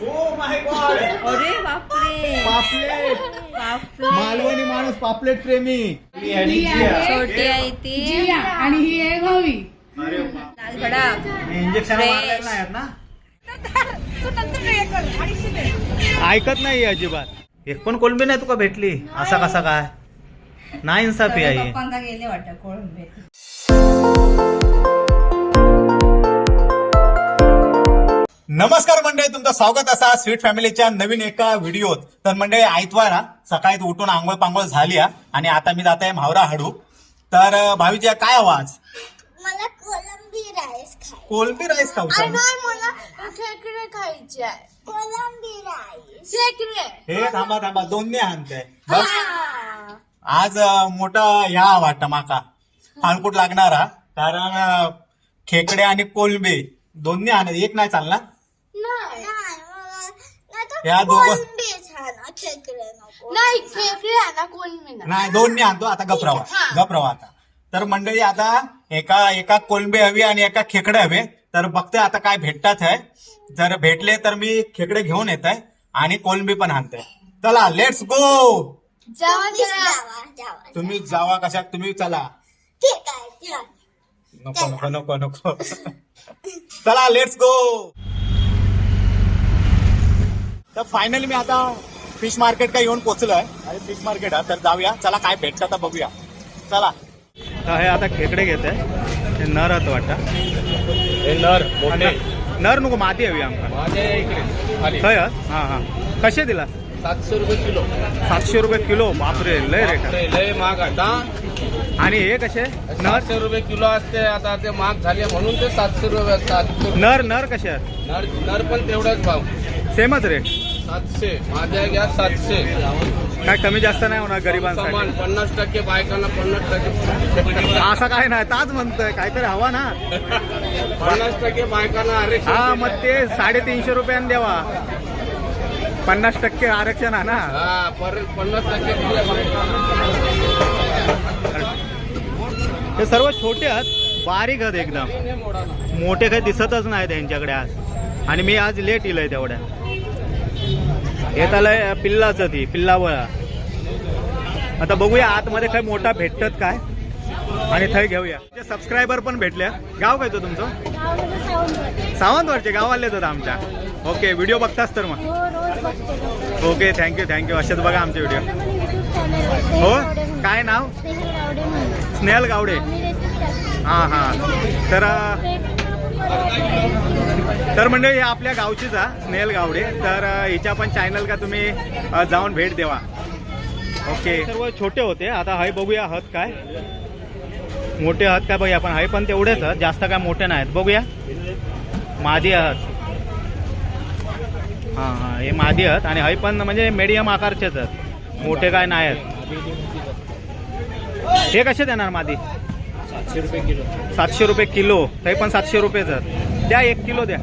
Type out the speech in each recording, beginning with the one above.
Oh my God अरे बापरे. पापलेट. बापरे. मालवणी माणूस पापलेट प्रेमी. ही आहे छोटी आहे ती. जिया. आणि ही आहे भावी. इंजेक्शन नाही आहेत ना. ऐकत नाही अजिबात. एक पण कोलंबी नाही तुका भेटली. असा कसा काय? नाही इन्साफी आहे. पप्पांका गेले वाटत कोळंबे नमस्कार मंडळी तुमचं स्वागत असा स्वीट फॅमिलीच्या नवीन एका व्हिडिओत. तर मंडळी आयतवार हा. सकाळी उठून आंघोळ पांघोळ झाली आणि आता मी जात आहे म्हावरा हाडू. तर भावीजी काय आवाज? मला कोलंबी राईस खाय कोलंबी राईस खाऊ आणि मला खेकडे खायचे आहे. कोलंबी राईस. खेकडे? हे थांबा थांबा दोन्ही आणते. बस. आज मोठा ह्या वाटतं माका. फाळकूट लागणार कारण खेकडे आणि कोलंबी दोन्ही आणत एक नाही चालणार. नाही. या दोघं- नाही खेकडे आणा कोलंबी नाही. आणतो आता गप्रवा गप्रवा आता. तर मंडळी आता एका एका कोलंबी हवी आणि एका खेकडे हवे. तर बघते आता काय भेटतात आहे जर भेटले तर मी खेकडे घेऊन येत आहे आणि कोलंबी पण आणते चला लेट्स गो जावा जावा. जावा तुम्ही जावा कशात तुम्ही चला. ठीक आहे चल. नको नको नको नको. चला लेट्स गो तर फायनली मी आता फिश मार्केट काय येऊन पोहोचलोय. आणि फिश मार्केट आहे तर जाऊया. चला काय भेटतं आता बघूया. चला. तर हे आता खेकडे घेत आहे. हे नर होतं वाटतं. हे नर मोठे. नर नको माती हवी आमका. माझे इकडे खाली. खय हा हा. कसे दिला? सातशे रुपये किलो. सातशे रुपये किलो? बापरे लय रेट आहे. बापरे, लय महाग आता आणि हे कसे? नर? सातशे रुपये किलो असते आता ते महाग झाले म्हणून ते सातशे रुपये असतात. नर नर कसे आहेत? नर नर पण तेवढाच भाव. सेमच रेट सातशे. माझ्या घ्या सातशे. काय कमी जास्त नाही होणार समान गरिबांसाठी पन्नास टक्के बायकांना पन्नास टक्के असं काय नाही ताच म्हणतोय. काहीतरी हवा ना. पन्नास टक्के बायकांना आरक्षण हा. मग ते साडेतीनशे रुपयाने द्यावा. पन्नास टक्के आरक्षण आहे ना. हा पर पन्नास टक्के बायकांना. हे सर्व छोटे आहेत बारीक आहेत एकदम. मोठे काही दिसतच नाही त्यांच्याकडे आज. आणि मी आज लेट इलंय तेवढ्या. येत आलंय पिल्लाच ती पिल्लावळा. आता बघूया आतमध्ये काय मोठा भेटतात काय. आणि थंय घेऊया. सबस्क्रायबर पण भेटल्या गाव काय तो तुमचं सावंतवाडचे गावालेच आहेत आमच्या. ओके व्हिडिओ बघतास तर मग. ओके थँक्यू थँक्यू असेच बघा आमचे व्हिडिओ हो? काय नाव? स्नेहल गावडे हां हां. तर तर म्हणजे हे आपल्या गावचीच हा स्नेहल गावडे. तर हिच्या पण चॅनल का तुम्ही जाऊन भेट देवा. ओके सर्व छोटे होते. आता हाय बघूया हत काय. मोठे आहात काय बघूया पण हाय पण तेवढेच जास्त काय मोठे नाहीत. बघूया. मादी आहात हां हां हे मादी आहात आणि हाय पण म्हणजे मीडियम आकारचेच आहेत मोठे काय नाही आहेत हे कसे देणार मादी? सातशे रुपये किलो. ते पण सातशे रुपयेच आहेत द्या एक किलो द्या.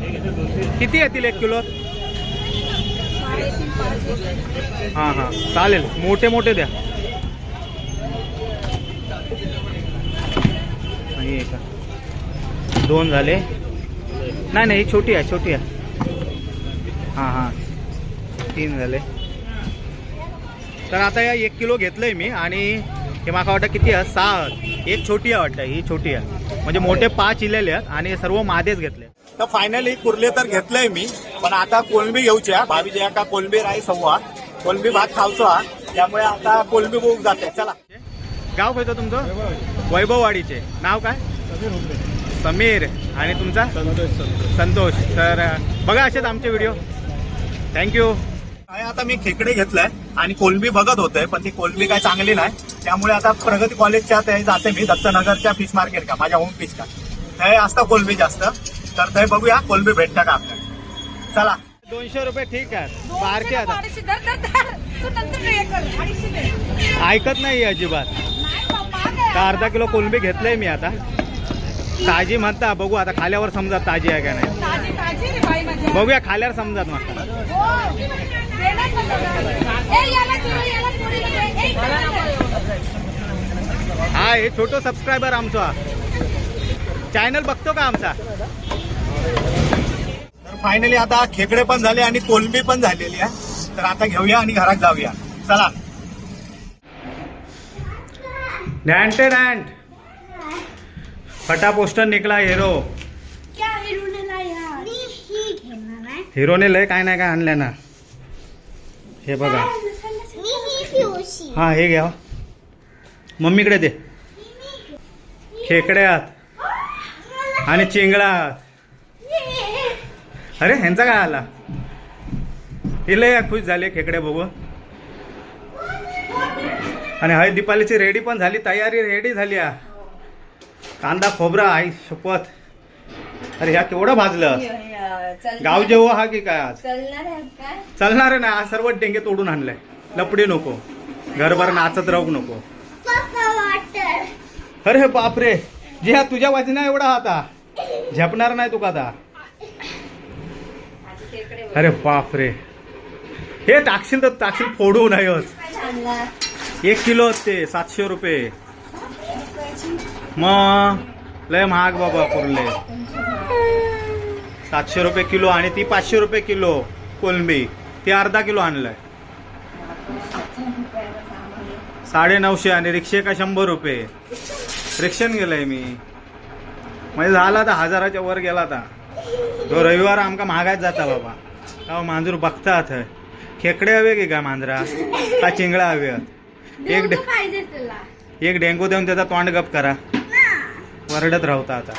किती येतील एक किलो? हां हां. चालेल. मोठे मोठे द्या. आणि एक दोन झाले. नाही नाही ही छोटी आहे छोटी आहे. हां हां. तीन झाले. तर आता या एक किलो घेतलंय मी आणि हे माका वाटतं किती आहे? सहा आहेत. एक छोटी आहे वाटतं ही छोटी आहे. म्हणजे मोठे पाच इलेले आहेत आणि सर्व मादेच घेतले तर फायनली कुर्ले तर घेतलंय मी पण आता कोलंबी घेऊची आहे भावी का कोलंबी राईस हवा कोलंबी भात खावचो. हा त्यामुळे आता कोलंबी बुक जाते. चला. गाव खायचं तुमचं? वैभववाडीचे. नाव काय? समीर. आणि तुमचा? संतोष. तर बघा असेच आमचे व्हिडिओ थँक्यू आता मी खेकडे घेतलाय आणि कोलंबी बघत होतोय पण ती कोलंबी काय चांगली नाही. त्यामुळे आता प्रगती कॉलेजच्या ते जाते मी दत्तनगरच्या फिश मार्केट का माझ्या होम फिश का. ते असतं कोलंबी जास्त. तर ते बघूया कोलंबी भेटतं का आपल्याला. चला. दोनशे रुपये ठीक आहे. बारके आता. ऐकत नाही अजिबात. तर अर्धा किलो कोलंबी घेतलंय मी आता. ताजी म्हणता बघू आता खाल्यावर समजा ताजी आहे का नाही. बघूया खाल्यावर समजात मग हा हे छोटो सबस्क्रायबर आमचा. चॅनल बघतो का आमचा? तर फायनली आता खेकडे पण झाले आणि कोलंबी पण झालेली आहे. तर आता घेऊया आणि घरात जाऊया. चला. डॅन्टे डॅन्ट फटा पोस्टर निकला हिरो क्या हिरोने लाया? ही हिरोने काय नाही काय आणलं ना. हे बघा. हा हे घ्या. मम्मीकडे दे. खेकड्यात. आणि चिंगळात. अरे ह्यांचा काय आला? हे लय खुश झाले खेकडे बघून. आणि हळद दीपालीची रेडी पण झाली तयारी रेडी झाली आ. कांदा खोबरा आई शपथ. अरे ह्या केवढं भाजलं. गाव जेव्हा हा की काय आज? चलणार आहे ना आज सर्व डेंगे तोडून आणलाय. लपडी नको. घरभर नाचत राहू नको. अरे बापरे. जी हा तुझ्या वाजना एवढा आता झेपणार नाही तुका आता? अरे बापरे. हे टाकशील तर टाकशील फोडू नयच एक किलो ते सातशे रुपये. मग? लय महाग बाबा कुर्ले. सातशे रुपये किलो आणि ती पाचशे रुपये किलो कोलंबी. ती अर्धा किलो आणलंय. साडे नऊशे आणि रिक्षे का शंभर रुपये. रिक्षेन गेलंय मी. म्हणजे झाला तर हजाराच्या वर गेला आता. तो रविवार आमका महागात जाता बाबा. अहो मांजूर बघतात. खेकडे हवे की काय मांजरा? का चिंगळा हवे? एक डे एक डेंगू देऊन त्याचा तोंड गप करा. वरडत राहता आता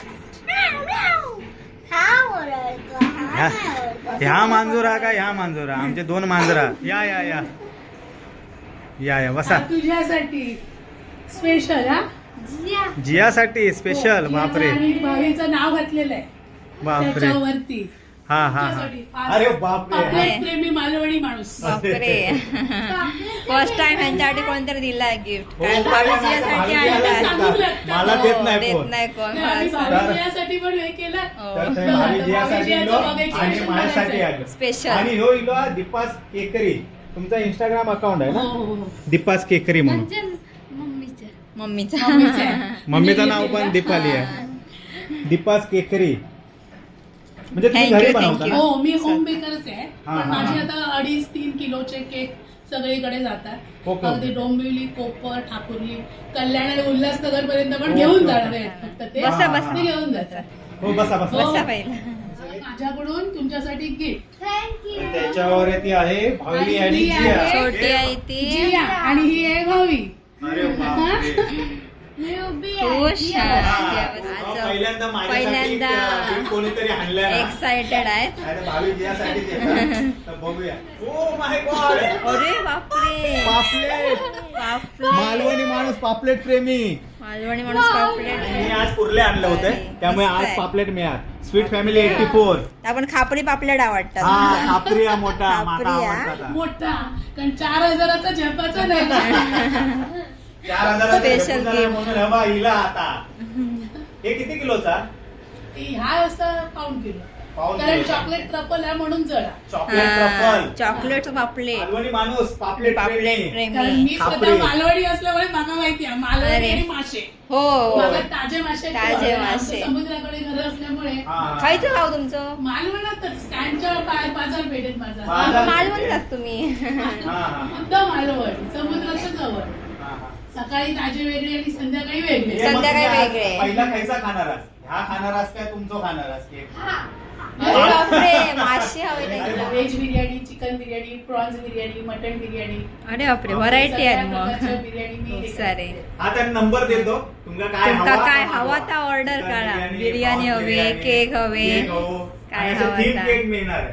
हा ओरडतो हा ह्या मांजोरा का ह्या मांजोरा? आमचे दोन मांजरा. या या या. या या बसा. हा तुझ्यासाठी स्पेशल हा? जिया. जियासाठी स्पेशल बापरे. आणि भावीचं नाव घातलेलं आहे. बापरे. त्याच्यावरती. हा हा हा. अरे बापरे. प्रेमी मालवणी माणूस. बापरे. फर्स्ट टाइम ह्यांच्यासाठी कोणतरी दिलाय गिफ्ट. हो, कारण भावीजीसाठी आणलाय. मला हो, देत नाही देत कोण. नाही कोण. नाही, आम्ही मला भावीजीसाठी पण हे केलं. हो. तर ते इलो आणि माझ्यासाठी करायचं. आलो. Special. आणि ह्यो इलो हा दीपास केकरी. तुमचा इंस्टाग्राम अकाउंट आहे हो, ना? हो, हो. दीपास केकरी म्हणून. म्हणजे मम्मीचं. मम्मीचा. मम्मीचं. आहे. मम्मीचं नाव पण दीपाली आहे. दीपास केकरी. म्हणजे तुम्ही Thank you, घरी thank बनवता you. ना हो मी होम बेकरच आहे. हा, पण हा, माझे हा. आता अडीच तीन किलोचे केक सगळीकडे जातात. ओके, अगदी ओके. डोंबिवली कोपर ठाकुर्ली कल्याण आणि उल्हासनगर पर्यंत पण घेऊन जाणार आहे फक्त ते बसा, बसा. ते घेऊन जातात. हो बसा बसा. हो. बसा पहिला. माझ्याकडून तुमच्यासाठी गिफ्ट त्याच्यावर ती आहे भावी आणि आणि ती जिया. आहे- छोटी आहे ती. आणि ही आहे भावी. अरे बापरे. मी उभी आहे. आहे. पहिल्यांदा कोणीतरी आणलंय ना. एक्साइटेड आहेत. अरे भावी जियासाठी देतात. तर बघूया. ओ माय गॉड अरे बापरे. पापलेट. पापलेट. मालवणी माणूस पापलेट प्रेमी. मालवणी माणूस पापलेट. मी आज कुर्ले आणलं होतं. त्यामुळे आज आहे. पापलेट मिळाल. स्वीट फॅमिली एटी फोर आपण खापरी पापलेट हा आवडतात खापरी मोठा. मोठा. कारण चार हजाराचा झेपाचा नाही. चार Special gift. हिला आता हे किती किलोचा हा असं पाऊन किलो पाऊण कारण किलोचा. चॉकलेट ट्रपल आहे म्हणून जरा चॉकलेट ट्रफल चॉकलेट पापलेट मालवणी माणूस पापलेट पापलेट प्रेमी कारण प्रेमी मी खापरे. मालवणी असल्यामुळे मला माहिती आहे मालवणी अरे. आणि मासे हो मला ताजे मासे ताजे. आमचं मासे. समुद्राकडे घर असल्यामुळे. खायचं गाव तुमचं मालवणातच स्टँडच्या बा- बाजार माझा बाजार. मालवणीलाच तुम्ही हा, हा, मुद्दा मालवण समुद्राच्या जवळ हा, हा. सकाळी ताजे वेगळे आणि संध्याकाळी वेगळे हे संध्याकाळी वेगळे. पहिला खायचा खाणार आहात? ह्या खाणार आहात काय तुमचं खाणार केक? अरे बापरे मासे हवे त्यांना veg biryani chicken biryani prawns biryani mutton biryani अरे बापरे व्हरायटी आहेत सगळ्या प्रकारच्या मग बिर्याणी मी खूप हे सारे हा तर नंबर देतो तुमका काय तुमका हवा काय तो हवा मागवा. तर ऑर्डर चिकन करा बिर्याणी, हवे बिर्याणी, केक हवे केक हवं. काय आणि असं हवं थीम आता. केक मिळणार आहे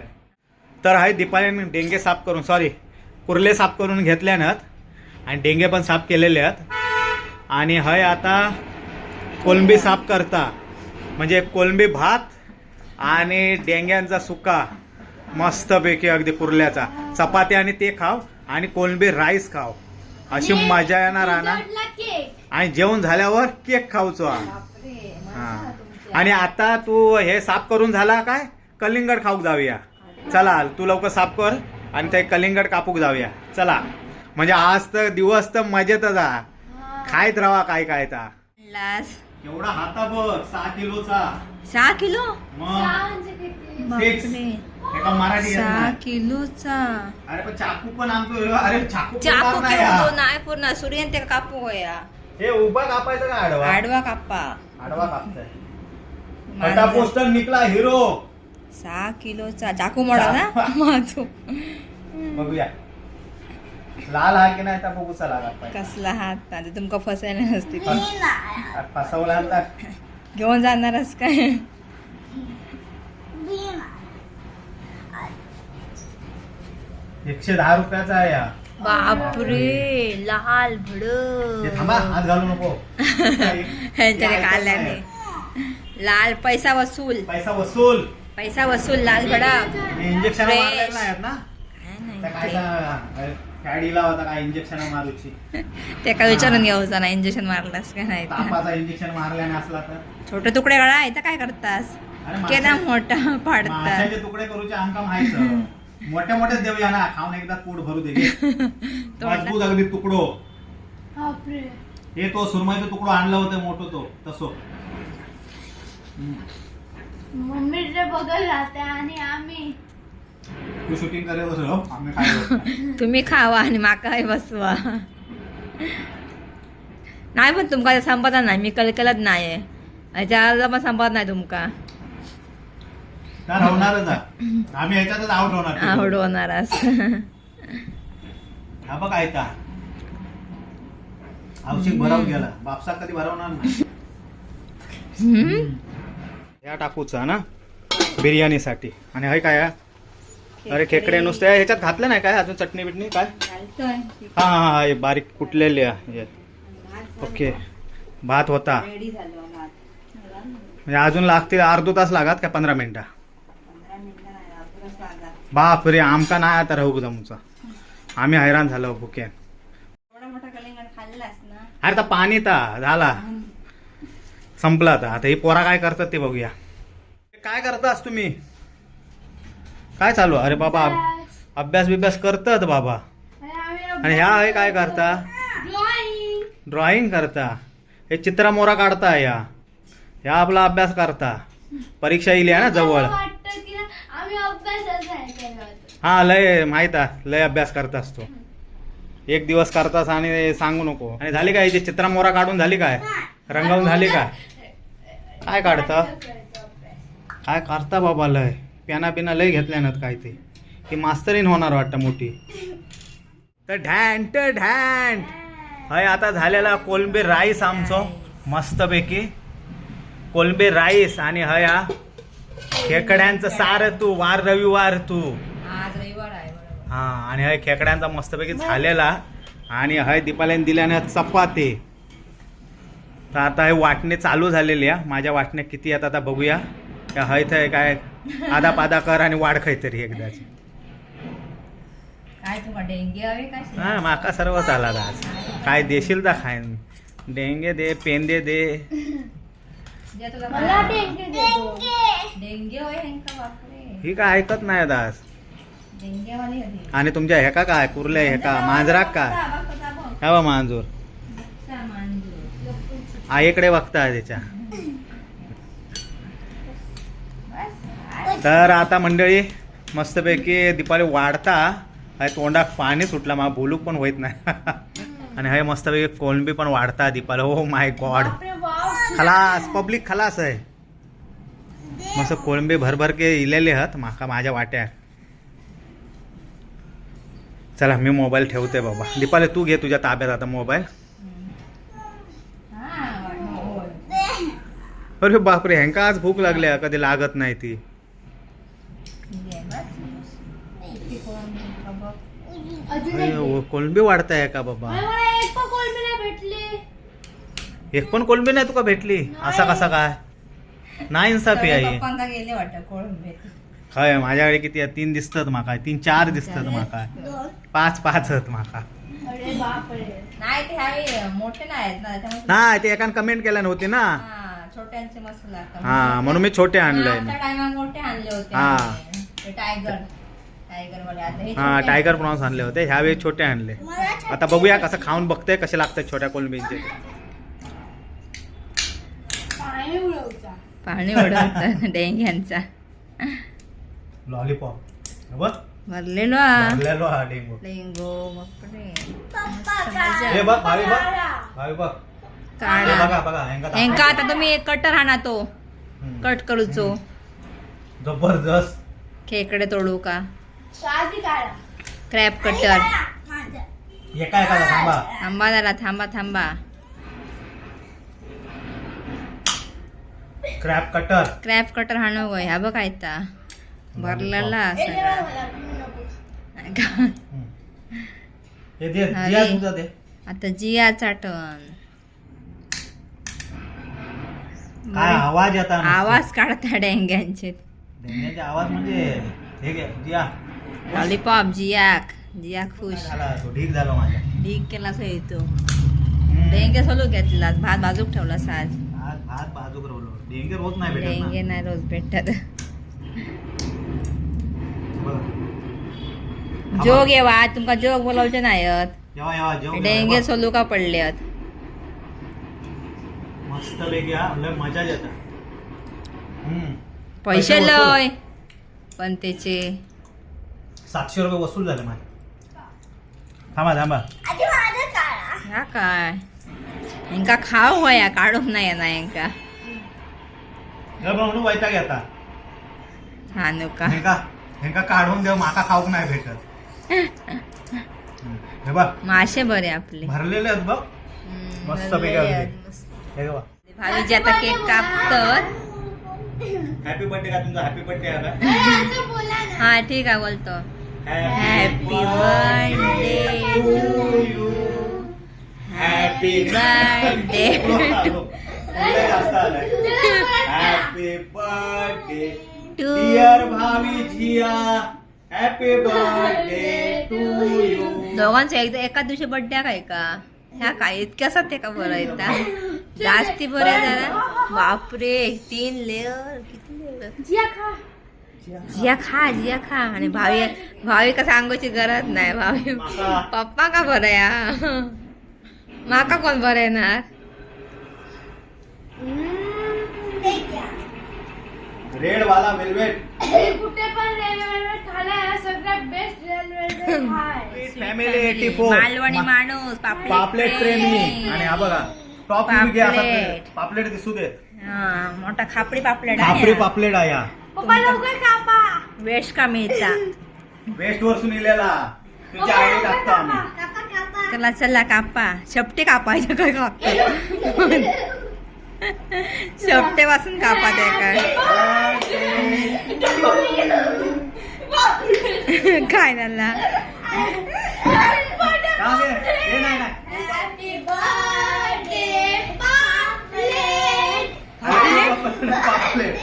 तर आहे दीपालीने डेंगे साफ करून सॉरी कुर्ले साफ करून घेतल्यानं आणि डेंगे पण साफ केलेले आहेत. आणि हय आता कोलंबी साफ करता. म्हणजे कोलंबी भात आणि डेंग्यांचा सुका मस्तपैकी अगदी कुर्ल्याचा. चपाती आणि ते खाव आणि कोलंबी राईस खाव. अशी मजा येणार ना? आणि जेवण झाल्यावर केक खाऊचो हा. आणि आता तू हे साफ करून झाला काय? कलिंगड खाऊक जाऊया. चला तू लवकर साफ कर आणि ते कलिंगड कापूक जाऊया. चला. म्हणजे आज तर दिवस तर मजेतच आ खायत राहा काय काय ता लास. एवढा हाता बघ सहा किलोचा. सहा किलो? मराठी सहा. किलोचा. अरे पण चाकू पण आमचं अरे चाकू चाकू नाही हा. पूर्ण सूर्यन ते कापू होया हे उभा कापायचं का आडवा? आडवा कापा. आडवा कापताय. पोस्टर निकला हिरो. सहा किलोचा. चाकू मोडा ना? माझो. बघूया. लाल हा की नाही तर बघू चला कापाय. कसला हात ना ते तुमका फसायला नसते फस- फसवला तर घेऊन जाणारच काय? एकशे दहा रुपयाचा आहे हा. बापरे लाल भड हे थांबा हात घालू नको. ह्यांच्याकडे काल्याने लाल पैसा वसूल. पैसा वसूल. पैसा वसूल लाल भडा इंजेक्शन Fresh. मारलेलं ना? काय काय नाही कॅडीला होता काय इंजेक्शन मारूची? ते काय विचारून घ्यायचं ना इंजेक्शन मारलास का नाही. तापाचा इंजेक्शन मारल्याने असला तर. छोटे तुकडे गळा आहे तर काय करतास? केला मोठा पाडतात माशाचे तुकडे करूचे आमका माहीत मोठ्या मोठ्या देऊया ना खाऊन एकदा पोट भरू दे. मजबूत अगदी तुकडो. हे तो सुरमईचा तुकडो आणलं होतं मोठं तो तसो. मम्मी बघत राहते आणि आम्ही तू शूटिंग करे बस. आम्ही काय तुम्ही खावा आणि माका बसवा. नाही पण तुमका संपदा नाही. मी कलकलत नाही ह्याच्या पण संपत नाही तुमका. आम्ही ह्याच्यातच आउट होणार. आवड होणारच हा बघ ऐका औषध भरावून गेला. बापसा कधी भरवणार नाही? या टाकूचा ना? बिर्याणीसाठी. आणि हे काय? अरे खेकडे. नुसते ह्याच्यात घातलं नाही काय? अजून चटणी बिटणी काय? हा हा हा हे बारीक कुटलेले आहे. ओके. भात होता. म्हणजे अजून लागतील अर्धो तास लागत का पंधरा मिनिटं. बाप रे आमका नाही आता राहू जमूचा? आम्ही हैराण झालो भुके. अरे तर पाणी ता झाला. संपला आता. आता ही पोरा काय करतात ते बघूया. काय करतास तुम्ही? काय चालू? अरे बाबा अभ- अभ्यास बिभ्यास करतात बाबा. आणि ह्या हे काय करता? ड्रॉइंग करता. हे चित्रा मोरा काढता या. ह्या आपला अभ्यास करता. परीक्षा येईल ना जवळ. हा लय माहीत आहे. लय अभ्यास करतास तो एक दिवस करतास आणि सांगू नको. आणि झाली काय हिची चित्रा मोरा काढून झाली काय? रंगवून झाली काय? काय काढता? काय करता बाबा लय? पेना बिना लय घेतल्यानं काय ते. की मास्तरीन होणार वाटतं मोठी. तर ढॅन्ट ढॅन्ट हय आता झालेला कोलंबी राईस आमचो मस्तपैकी. कोलंबी राईस आणि हया खेकड्यांचं सार तू वार रविवार तू. हा आणि हय खेकड्यांचा मस्तपैकी झालेला. आणि हय दीपाल्याने दिल्याने चपाती. तर आता हे वाटणे चालू झालेली आहे. माझ्या वाटण्या किती आहेत आता बघूया. त्या हय थंय काय आदा पादा कर आणि वाढ तरी एकदाच. काय तुका डेंगे हवे का शे? हा माका सर्वच आला आज. काय देशील तर खाईन? डेंगे दे पेंदे दे. जे तुला मला काय- डेंगे देतो डेंगे होय हेंका बापरे? ही काय ऐकत नाही आज. डेंगे वाली हवी आणि तुमच्या हेका काय? कुर्ले हेका मांजराक काय बा मांजूर. आईकडे बघता त्याच्या. तर आता मंडळी मस्तपैकी दीपावली वाढता. हाय तोंडात पाणी सुटला मला बोलूक पण होत नाही. आणि हाय मस्तपैकी कोलंबी पण वाढता दीपावली. हो माय गॉड खलास पब्लिक खलास आहे. मस्त कोळंबी भरभर के इलेले आहेत माका माझ्या वाट्या चला मी मोबाईल ठेवते बाबा. दीपाले तू घे तुझ्या ताब्यात आता मोबाईल. अरे बापरे ह्यांका आज भूक लागली आहे, कधी लागत नाही ती. अजून ओ, कोलंबी वाढताय का बाबा? एक पण कोलंबी नाही भेटली. एक पण कोलंबी नाही तुका भेटली? असा कसा काय? नाही इन्साफी आहे. कोळंबे. खय माझ्याकडे किती आहे? तीन दिसतात माका. तीन चार दिसतात माका. पाच पाच आहेत माका. नाही ते ना एकान कमेंट केल्या नव्हती ना. हा, छोट्यांचे मस्त लागतात. हा म्हणून मी छोटे आणले होते हा. हे हा टायगर. प्रॉन्स आणले होते ह्यावेळी छोटे आणले. आता बघूया कसं खाऊन बघते कसे लागतात छोट्या कोलंबींचे. पाणी उडवता. पाणी उडवतात डेंग्यांचा लॉलीपॉप बघ. भरलेलो. भरलेलो हा डेंगू. डेंगू बापरे बघ भावी बघ. भावी बघ. काढा. बघा बघा हेंका दाखव. हेंका आता तुम्ही एक कटर हाणा तो. कट करूचो. जबरदस्त. खेकडे तोडू का? क्रॅप कटर थांबा. थांबा जरा थांबा थांबा. क्रॅप कटर क्रॅप कटर हाणू गय ह्या बघ आयता. भरलेला सगळा हे आता जिया चाटण काय आवाज येता नुसतं. आवाज काढता डेंग्यांचे. डेंग्याचे आवाज म्हणजे जिया. लॉलीपॉप जियाक जिया खुश. झाला? तो ढीक झाला माझ्या. ढीक केला सो येतो. डेंगे सोलू घेतला भात बाजूक ठेवला साज. भात भात बाजूक रोवलो. डेंगे रोज नाही भेटत डेंगे ना नाही रोज भेटत. बघ. जोग येवा आज तुमका जोग बोलावचे नाहीत येवा जेव डेंगे सोलू का पडले मस्त पैकी हा लय मजा येतात हम्म. पैसे वसूल. लय. पण त्याचे सातशे रुपये वसूल झाले माझे. थांबा थांबा. ह्या काय? हेंका खाव होया काढूक नाही ना हे बघ म्हणून वैताग येता हा नुका हेंका हेंका काढून देव माका खाऊक नाही भेटत. हे बघ. मासे बरे आपले. भरलेले आहेत बघ. मस्त पैकी. हे भावीजी आता केक कापतात. हॅपी बर्थडे का तुमचा? हॅपी बर्थडे आहे का असं बोला ना. हा ठीक आहे बोलतो. Happy birthday to you happy birthday happy birthday to dear Bhavi Jiya happy birthday to you दोघांचं एकदा एकाच दिवशी बर्थडे काय का? ह्या काय इतक्याच ते का बरं येतात जास्ती बरे जरा. बापरे तीन लेअर किती लेअर जिया खा. जिया खा जिया खा. आणि भावी भावी का सांगायची गरज नाही भावी. पप्पा का बरं या? माका कोण बरं येणार. रेड वाला वेलवेट कुठे पण रेल्वे खाला सगळ्यात बेस्ट रेल्वे हाय फॅमिली एटी फोर मालवणी माणूस पापलेट पापलेट प्रेमी. आणि हा बघा. टॉप पापलेट. पापलेट दिसू देत हा मोठा खापडी पापलेट खापरी आहे पापलेट आहे हा पप्पा लवकर कापा वेश वेस्ट वरसून इलेला तुझी आयडी टाकतो आम्ही कापा कापा चला चला कापा शेपटे कापायचे काय कापतात शेपटे पासून कापा ते काय काय झाला का गे? हे नाही नाही पापलेट.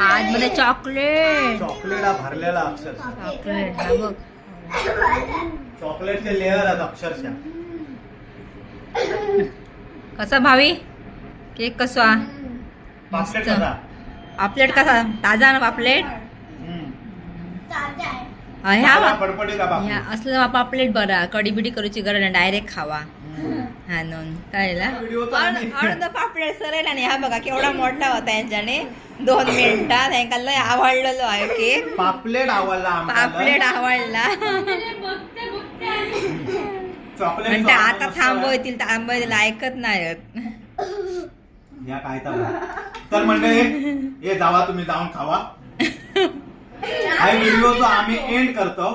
आज मध्ये चॉकलेट. चॉकलेट हा भरलेला अक्षरशः. चॉकलेट हा बघ. चॉकलेटचे लेअर आहेत अक्षरशः. कसा भावी? केक कसो? पापलेट मस्त. कसा? पापलेट कसा? ताजा ना पापलेट? हम्म. ताजा आहे. ह्या हा पापलेट. असलं पापलेट बरा कडी बिडी करूची गरज नाही डायरेक्ट खावा. हम्म. हा नोंद. कळला? व्हिडिओ तर आम्ही- अर्ध पापलेट आणि हा बघा केवढा मोठा होता यांच्याने. दोन मिनिटात. यांना लय आवडलेलो आहे केक पापलेट आवडला आम्हाला. पापलेट आवडला. बघते बघते चॉकलेट म्हणते आता थांबवतील थांबवतील ऐकत नाहीत या काय तर. तर मंडळी हे जावा तुम्ही जाऊन खावा. हा व्हिडिओ जो आम्ही एंड करतो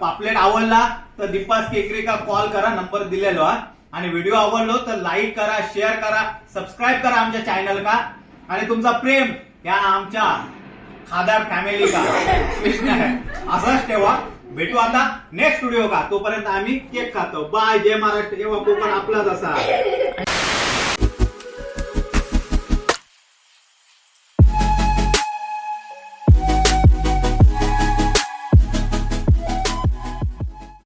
पापलेट आवडला तर दीपास केकरेका कॉल करा नंबर दिलेलो आहे आणि व्हिडिओ आवडलो तर लाईक करा शेअर करा सबस्क्राईब करा आमच्या चॅनल का आणि तुमचा प्रेम या आमच्या खादार फॅमिली का असंच ठेवा. भेटू आता नेक्स्ट व्हिडिओ का तोपर्यंत आम्ही केक खातो. बाय जय महाराष्ट्र. जेव्हा कोकण आपलाच असा.